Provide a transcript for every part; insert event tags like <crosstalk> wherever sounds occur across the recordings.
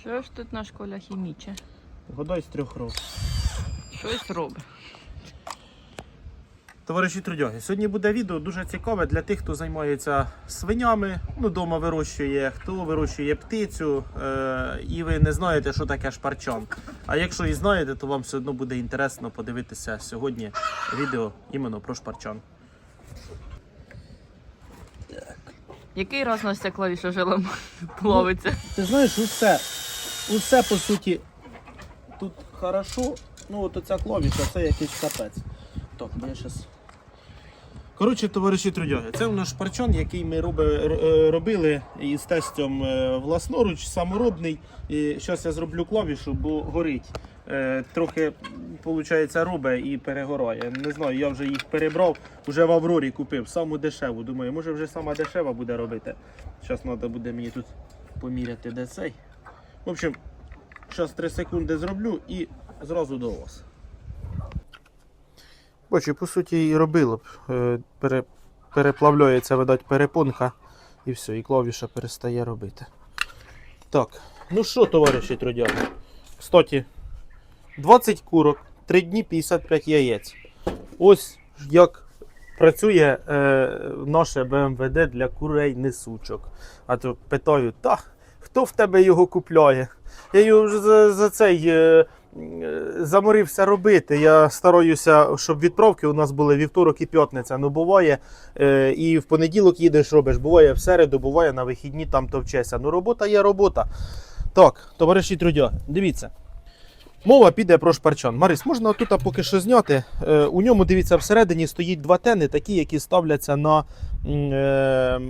Що ж тут наш Коля хіміче? Годай з трьох років. Щось робить. Товариші трудяги, сьогодні буде відео дуже цікаве для тих, хто займається свинями, ну вдома вирощує, хто вирощує птицю, е- і ви не знаєте, що таке шпарчан. А якщо і знаєте, то вам все одно буде інтересно подивитися сьогодні відео іменно про шпарчан. Який раз Настя клавіша жилом плавиться? Ти знаєш, усе, усе по суті тут хорошо. Ну от оця клавіша, це якийсь капець. Так, я щас. Коротше, товариші трудяги, це у нас шпарчон, який ми е, робили із тестом е, власноруч, саморобний. І зараз я зроблю клавішу, бо горить. Е, Трохи, виходить, робить і перегорає. Не знаю, я вже їх перебрав, вже в Аврорі купив, саму дешеву. Думаю, може вже сама дешева буде робити. Зараз треба буде мені тут поміряти, де цей. В общем, зараз 3 секунди зроблю і зразу до вас. Бачу, по суті, і робило б. Е, Пере, переплавляється, видать, перепонка, і все, і клавіша перестає робити. Так, ну що, товариші трудяги? Кстати, 20 курок, 3 дні 55 яєць. Ось як працює е, наше БМВД для курей несучок. А то питаю, та хто в тебе його купляє? Я його вже за, за цей. Е, е, Заморився робити. Я стараюся, щоб відправки у нас були вівторок і п'ятниця. Ну буває, е, і в понеділок їдеш, робиш. Буває в середу, буває на вихідні там товчеся. Ну робота є робота. Так, товариші трудя, дивіться. Мова піде про шпарчан. Марис, можна отут поки що зняти. Е, у ньому, дивіться, всередині стоїть два тени, такі, які ставляться на е,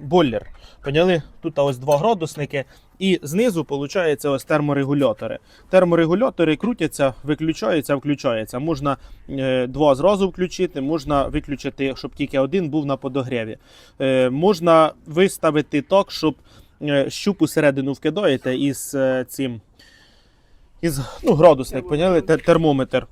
бойлер. Поняли? Тут ось два градусники. І знизу, виходить, ось терморегулятори. Терморегулятори крутяться, виключаються, включаються. Можна е, два зразу включити, можна виключити, щоб тільки один був на подогріві. Е, можна виставити так, щоб е, щуп усередину вкидаєте із е, цим із ну, градусник, поняли? Термометр.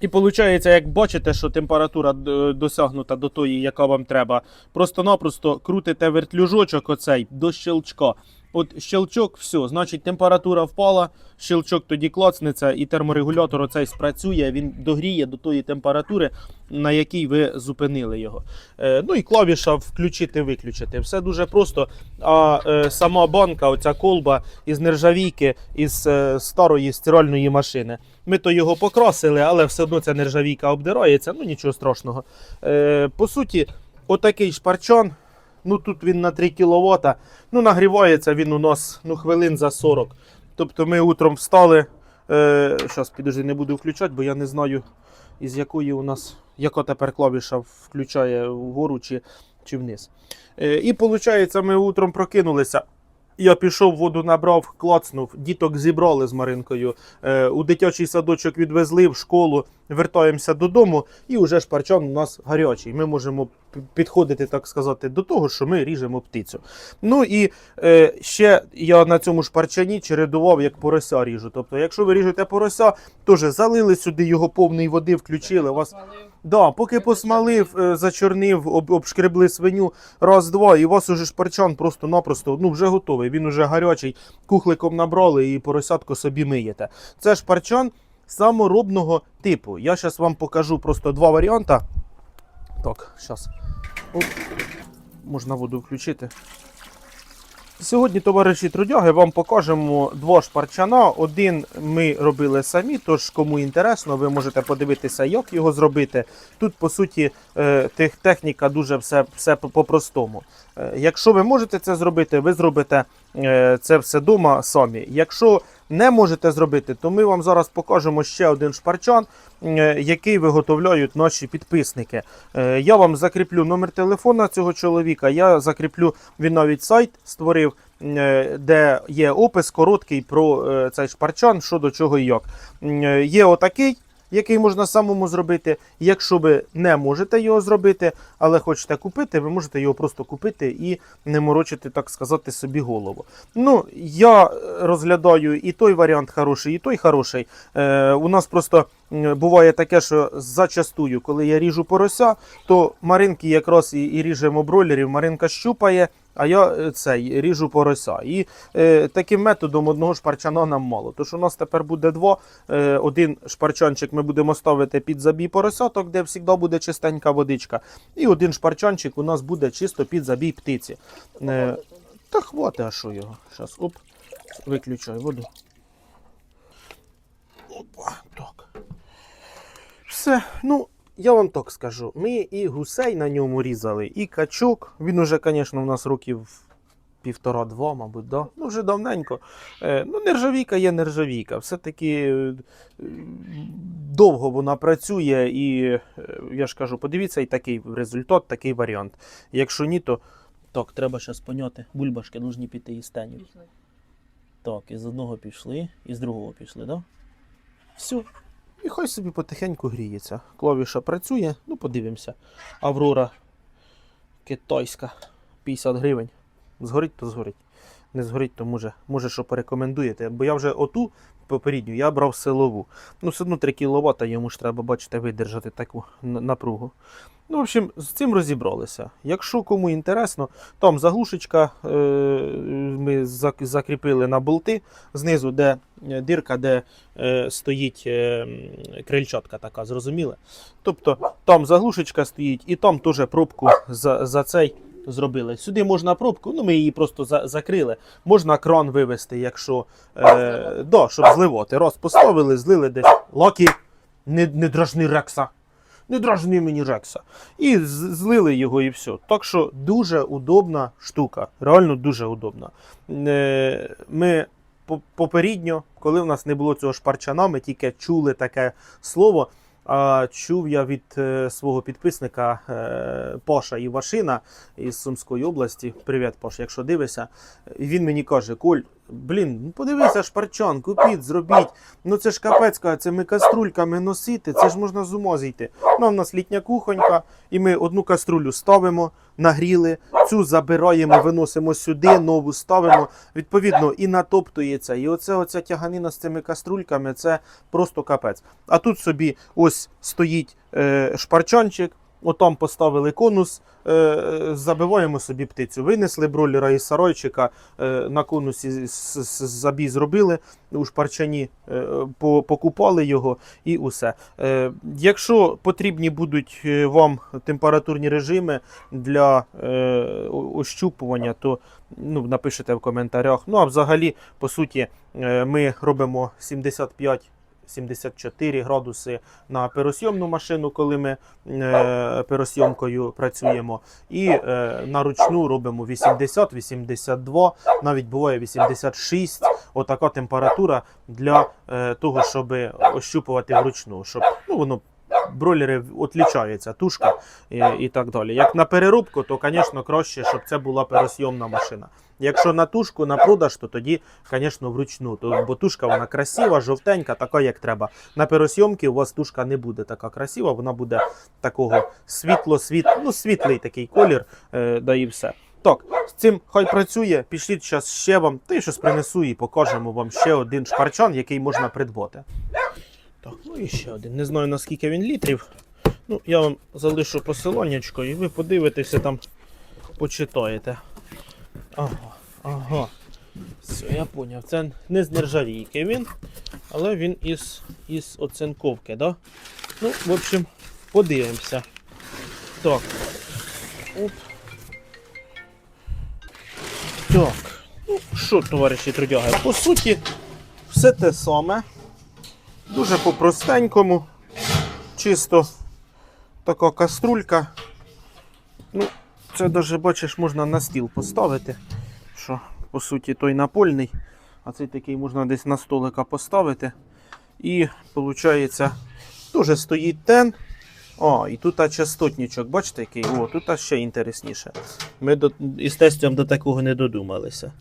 І виходить, як бачите, що температура е, досягнута до тої, яка вам треба, просто-напросто крутите вертлюжочок оцей до щелчка. От щелчок, все, значить температура впала, щелчок тоді клацнеться, і терморегулятор оцей спрацює, він догріє до тої температури, на якій ви зупинили його. Е, ну і клавіша включити-виключити. Все дуже просто. А е, сама банка, оця колба із нержавійки, із е, старої стиральної машини. Ми то його покрасили, але все одно ця нержавійка обдирається, ну нічого страшного. Е, по суті, отакий шпарчон. Ну тут він на 3 кВт. Ну, нагрівається він у нас ну, хвилин за 40. Тобто ми утром встали. Е, Зараз підожди, не буду включати, бо я не знаю, із якої у нас, яка тепер клавіша включає вгору чи, чи вниз. Е, і виходить, ми утром прокинулися. Я пішов, воду набрав, клацнув, діток зібрали з Маринкою. Е, у дитячий садочок відвезли в школу, вертаємося додому, і вже шпарчан у нас гарячий. Ми можемо підходити, так сказати, до того, що ми ріжемо птицю. Ну і е, ще я на цьому шпарчані чередував, як порося ріжу. Тобто, якщо ви ріжете порося, теж залили сюди його повний води, включили. У вас Да, поки посмалив, е, зачорнив, об, обшкребли свиню раз-два, і у вас уже шпарчан просто-напросто ну, вже готовий. Він уже гарячий, кухликом набрали і поросятку собі миєте. Це шпарчан саморобного типу. Я зараз вам покажу просто два варіанти. Так, зараз. Можна воду включити. Сьогодні, товариші трудяги, вам покажемо два шпарчана. Один ми робили самі, тож кому інтересно, ви можете подивитися, як його зробити. Тут, по суті, е, техніка дуже все, все по- по-простому. Е, Якщо ви можете це зробити, ви зробите е, це все вдома самі. Якщо не можете зробити, то ми вам зараз покажемо ще один шпарчан, е, який виготовляють наші підписники. Е, Я вам закріплю номер телефона цього чоловіка. Я закріплю він навіть сайт створив, е, де є опис короткий про цей шпарчан, що до чого і як. Є отакий. Який можна самому зробити. Якщо ви не можете його зробити, але хочете купити, ви можете його просто купити і не морочити, так сказати, собі голову. Ну, я розглядаю і той варіант хороший, і той хороший. Е, у нас просто буває таке, що зачастую, коли я ріжу порося, то Маринки якраз і, і ріжемо бройлерів, Маринка щупає, а я е, цей ріжу порося. І е, таким методом одного шпарчана нам мало. Тож у нас тепер буде два. Е, один шпарчанчик ми будемо ставити під забій поросяток, де завжди буде чистенька водичка. І один шпарчанчик у нас буде чисто під забій птиці. Е, та хватить, а що його? Зараз, оп, виключай воду. Опа, так. Все, ну, я вам так скажу. Ми і гусей на ньому різали, і качок. Він уже, звісно, у нас років півтора-два, мабуть, да? ну вже давненько. Е, ну, нержавійка є нержавійка. Все-таки е, довго вона працює, і е, я ж кажу, подивіться, і такий результат, такий варіант. Якщо ні, то так, треба зараз поняти. Бульбашки повинні піти із теню. Так, із одного пішли, і з другого пішли, так? Да? Все. І хай собі потихеньку гріється. Кловіша працює, ну подивимося. Аврора китайська 50 гривень. Згорить, то згорить. Не згорить, то може, може що порекомендуєте. Бо я вже оту попередню я брав силову. Ну, все одно 3 кВт, йому ж треба, бачите, видержати таку напругу. Ну, в общем, з цим розібралися. Якщо кому інтересно, там заглушечка е, ми закріпили на болти знизу, де е, дирка, де е, стоїть е, крильчатка така, зрозуміли? Тобто там заглушечка стоїть, і там теж пробку за, за цей зробили. Сюди можна пробку, ну ми її просто за, закрили. Можна кран вивести, якщо е, да, щоб зливати. Раз поставили, злили десь. Лакі, не, не дражни Рекса. Не дражни мені Рекса. І злили його і все. Так що дуже удобна штука. Реально дуже удобна. Е, Ми по- попередньо, коли в нас не було цього шпарчана, ми тільки чули таке слово. А чув я від е, свого підписника Поша Івашина із Сумської області. Привіт, Пош, якщо дивишся. Він мені каже: Коль, блін, ну подивися шпарчан, купіть, зробіть. Ну це ж капець, каже, цими каструльками носити, це ж можна з ума зійти. Ну, в нас літня кухонька, і ми одну каструлю ставимо, нагріли, цю забираємо, виносимо сюди, нову ставимо. Відповідно, і натоптується. І оце оця тяганина з цими каструльками це просто капець. А тут собі ось стоїть е, шпарчанчик. Отам поставили конус, е, забиваємо собі птицю. Винесли бролера із саройчика, е, на конусі забій зробили, у шпарчані е, по- покупали його і усе. Якщо потрібні будуть вам температурні режими для ощупування, то ну, напишете в коментарях. Ну а взагалі, по суті, ми робимо 75 74 градуси на перосйомну машину, коли ми е, перосйомкою працюємо. І е, на ручну робимо 80, 82, навіть буває 86. Отака температура для е, того, щоб ощупувати вручну, щоб ну, воно. Бройлери відлічаються, тушка і, і так далі. Як на переробку, то, звісно, краще, щоб це була пересйомна машина. Якщо на тушку, на продаж, то тоді, звісно, вручну. То, бо тушка вона красива, жовтенька, така, як треба. На пересйомці у вас тушка не буде така красива, вона буде такого світло, світ, ну, світлий такий колір, е, да і все. Так, з цим хай працює. Пішліть зараз ще вам, та щось принесу і покажемо вам ще один шпарчан, який можна придбати. Так, ну і ще один. Не знаю наскільки він літрів. Ну, я вам залишу посиланнячко і ви подивитеся там, почитаєте. Ага, ага. Все, я поняв. Це не з нержавійки він, але він із, із оцинковки, да? Ну, в общем, подивимося. Так. Оп. Так. Ну, що, товариші трудяги? По суті, все те саме. Дуже по-простенькому. Чисто така каструлька. Ну, це даже, бачиш, можна на стіл поставити. Що, по суті, той напольний, а цей такий можна десь на столика поставити. І, виходить, теж стоїть тен. О, і тут а, частотничок, бачите, який? О, тут а, ще інтересніше. Ми до, із тестом до такого не додумалися.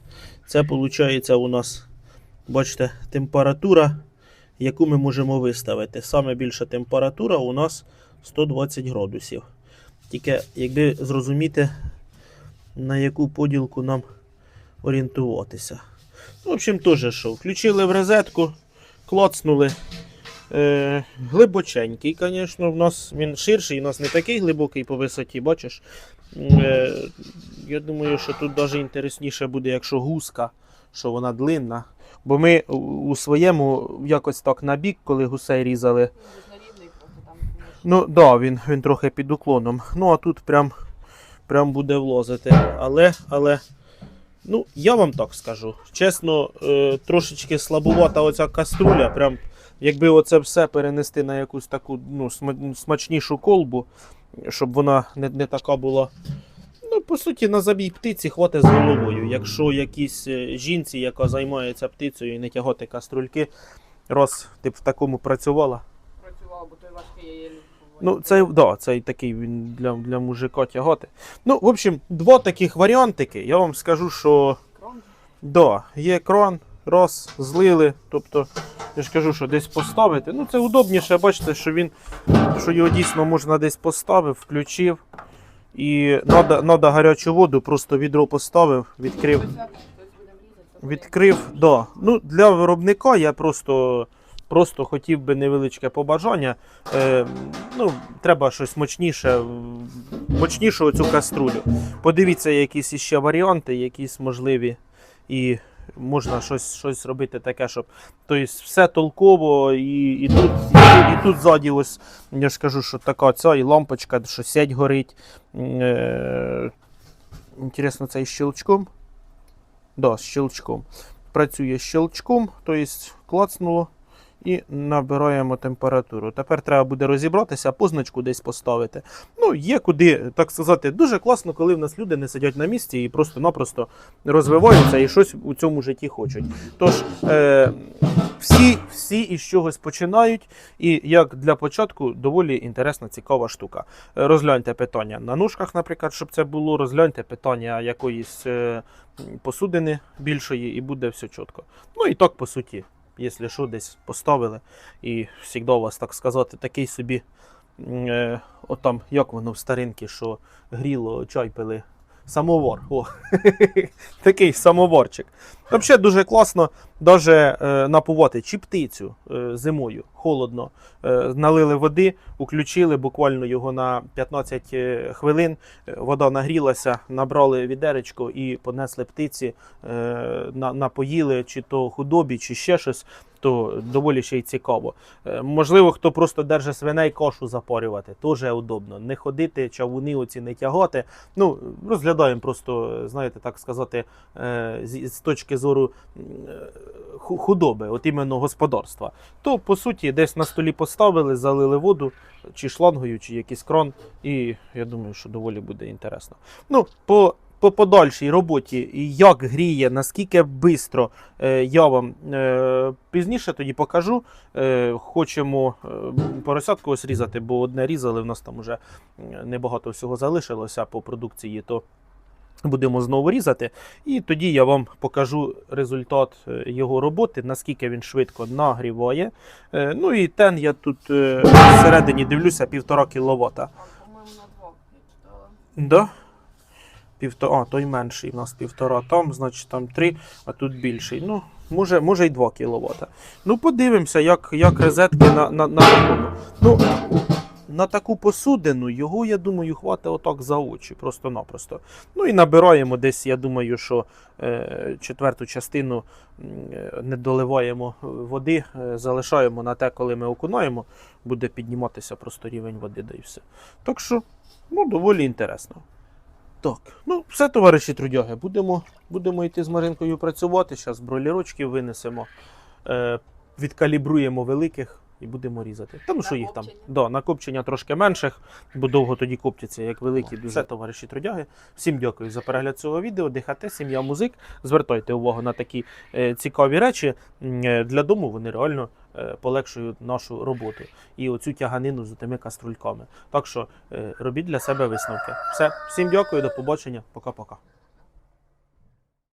Це, виходить, у нас, бачите, температура, яку ми можемо виставити. Саме більша температура у нас 120 градусів. Тільки якби зрозуміти, на яку поділку нам орієнтуватися. Ну, В общем, теж що, включили в розетку, клацнули. Е, глибоченький, звісно, в нас він ширший, у нас не такий глибокий по висоті, бачиш. Е, я думаю, що тут навіть інтересніше буде, якщо гуска, що вона длинна. Бо ми у- своєму якось так на бік, коли гусей різали. Ну, так, да, він, він трохи під уклоном. Ну, а тут прям, прям буде влозити. Але, але, ну, я вам так скажу. Чесно, е, трошечки слабувата оця каструля. Прям, якби оце все перенести на якусь таку ну, смачнішу колбу, щоб вона не, не така була. Ну, по суті, на забій птиці хватить з головою. Якщо якійсь е, жінці, яка займається птицею і не тягати каструльки, раз ти б в такому працювала. Працював, бо той важкий я її Ну, це да, цей такий він для, для мужика тягати. Ну, в общем, два таких варіантики. Я вам скажу, що да, є кран, раз, злили. Тобто, я ж кажу, що десь поставити. Ну, це удобніше, бачите, що він, що його дійсно можна десь поставив, включив. І надо, надо гарячу воду, просто відро поставив, відкрив. Відкрив, да. Ну, для виробника я просто, просто хотів би невеличке побажання. Е, ну, треба щось мощніше, м, оцю каструлю. Подивіться, якісь іще варіанти, якісь можливі. І можна щось, щось робити таке, щоб. Тобто все толково, і, і, тут, і, і тут ззаді ось, я ж кажу, що така ця і лампочка, що сядь горить. Е, інтересно, це із щелчком. Да, з щелчком. Працює щелчком, тобто клацнуло і набираємо температуру. Тепер треба буде розібратися, позначку десь поставити. Ну, є куди, так сказати, дуже класно, коли в нас люди не сидять на місці і просто-напросто розвиваються і щось у цьому житті хочуть. Тож, е, всі, всі із чогось починають, і як для початку доволі інтересна, цікава штука. Е, Розгляньте питання на ножках, наприклад, щоб це було. Розгляньте питання якоїсь е, посудини більшої, і буде все чітко. Ну і так, по суті, якщо що, десь поставили, і завжди у вас, так сказати, такий собі, е, от отам, як воно в старинці, що гріло, чай пили. Самовар. О, <laughs> такий самоварчик. Взагалі дуже класно даже е, напувати чи птицю е, зимою, холодно. Е, налили води, включили буквально його на 15 е, хвилин. Вода нагрілася, набрали відеречко і понесли птиці, на, напоїли чи то худобі, чи ще щось. То доволі ще й цікаво. Можливо, хто просто держить свиней кашу запарювати, теж удобно. Не ходити, чавуни оці не тягати. Ну, розглядаємо просто, знаєте, так сказати, з точки зору е, ху- худоби, от іменно господарства. То, по суті, десь на столі поставили, залили воду, чи шлангою, чи якийсь кран, і я думаю, що доволі буде інтересно. Ну, по, по подальшій роботі, як гріє, наскільки швидко, е, я вам е, пізніше тоді покажу. Хочемо поросятку ось різати, бо одне різали, в нас там вже небагато всього залишилося по продукції, то будемо знову різати. І тоді я вам покажу результат е, його роботи, наскільки він швидко нагріває. Е, Ну і тен я тут е, всередині дивлюся півтора кіловата. По-моєму, на два я читала. Да? Півтора, а, той менший у нас півтора, там, значить, там три, а тут більший. Ну, може, може й 2 кВт. Ну, подивимося, як, як розетки на, на, на. Ну, на таку посудину його, я думаю, хватить отак за очі, просто-напросто. Ну і набираємо десь, я думаю, що е, четверту частину е, не доливаємо води, е, залишаємо на те, коли ми окунаємо, буде підніматися просто рівень води, да і все. Так що, ну, доволі інтересно. Так, ну все, товариші трудяги, будемо, будемо йти з Маринкою працювати. Зараз бройлерочки винесемо, е, відкалібруємо великих і будемо різати. Та ну що їх там? копчення. Да, на трошки менших, бо довго тоді коптяться, як великі. Дуже. Товариші трудяги. Всім дякую за перегляд цього відео. ДХТ, сім'я музик. Звертайте увагу на такі е, цікаві речі. Е, Для дому вони реально е, полегшують нашу роботу і оцю тяганину з тими каструльками. Так що е, робіть для себе висновки. Все, всім дякую, до побачення, пока-пока.